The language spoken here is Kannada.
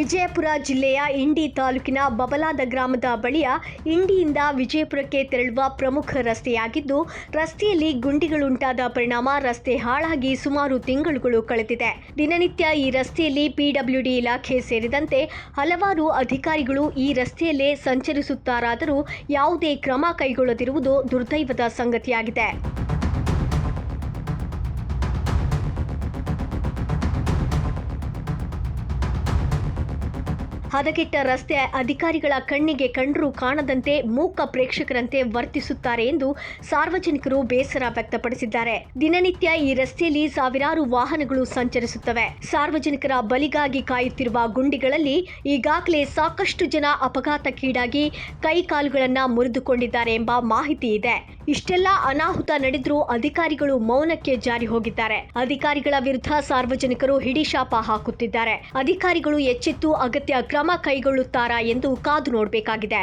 ವಿಜಯಪುರ ಜಿಲ್ಲೆಯ ಇಂಡಿ ತಾಲೂಕಿನ ಬಬಲಾದ ಗ್ರಾಮದ ಬಳಿಯ ಇಂಡಿಯಿಂದ ವಿಜಯಪುರಕ್ಕೆ ತೆರಳುವ ಪ್ರಮುಖ ರಸ್ತೆಯಾಗಿದ್ದು, ರಸ್ತೆಯಲ್ಲಿ ಗುಂಡಿಗಳುಂಟಾದ ಪರಿಣಾಮ ರಸ್ತೆ ಹಾಳಾಗಿ ಸುಮಾರು ತಿಂಗಳುಗಳು ಕಳೆದಿದೆ. ದಿನನಿತ್ಯ ಈ ರಸ್ತೆಯಲ್ಲಿ ಪಿಡಬ್ಲ್ಯೂಡಿ ಇಲಾಖೆ ಸೇರಿದಂತೆ ಹಲವಾರು ಅಧಿಕಾರಿಗಳು ಈ ರಸ್ತೆಯಲ್ಲೇ ಸಂಚರಿಸುತ್ತಾರಾದರೂ ಯಾವುದೇ ಕ್ರಮ ಕೈಗೊಳ್ಳದಿರುವುದು ದುರ್ದೈವದ ಸಂಗತಿಯಾಗಿದೆ. ಹದಗೆಟ್ಟ ರಸ್ತೆ ಅಧಿಕಾರಿಗಳ ಕಣ್ಣಿಗೆ ಕಂಡರೂ ಕಾಣದಂತೆ ಮೂಕ ಪ್ರೇಕ್ಷಕರಂತೆ ವರ್ತಿಸುತ್ತಾರೆ ಎಂದು ಸಾರ್ವಜನಿಕರು ಬೇಸರ ವ್ಯಕ್ತಪಡಿಸಿದ್ದಾರೆ. ದಿನನಿತ್ಯ ಈ ರಸ್ತೆಯಲ್ಲಿ ಸಾವಿರಾರು ವಾಹನಗಳು ಸಂಚರಿಸುತ್ತವೆ. ಸಾರ್ವಜನಿಕರ ಬಲಿಗಾಗಿ ಕಾಯುತ್ತಿರುವ ಗುಂಡಿಗಳಲ್ಲಿ ಈಗಾಗಲೇ ಸಾಕಷ್ಟು ಜನ ಅಪಘಾತಕ್ಕೀಡಾಗಿ ಕೈ ಕಾಲುಗಳನ್ನ ಮುರಿದುಕೊಂಡಿದ್ದಾರೆ ಎಂಬ ಮಾಹಿತಿ ಇದೆ. ಇಷ್ಟೆಲ್ಲ ಅನಾಹುತ ನಡೆದರೂ ಅಧಿಕಾರಿಗಳು ಮೌನಕ್ಕೆ ಜಾರಿ ಹೋಗಿದ್ದಾರೆ. ಅಧಿಕಾರಿಗಳ ವಿರುದ್ಧ ಸಾರ್ವಜನಿಕರು ಹಿಡಿಶಾಪ ಹಾಕುತ್ತಿದ್ದಾರೆ. ಅಧಿಕಾರಿಗಳು ಎಚ್ಚೆತ್ತು ಅಗತ್ಯ ಕ್ರಮ ಕೈಗೊಳ್ಳುತ್ತಾರಾ ಎಂದು ಕಾದು ನೋಡಬೇಕಾಗಿದೆ.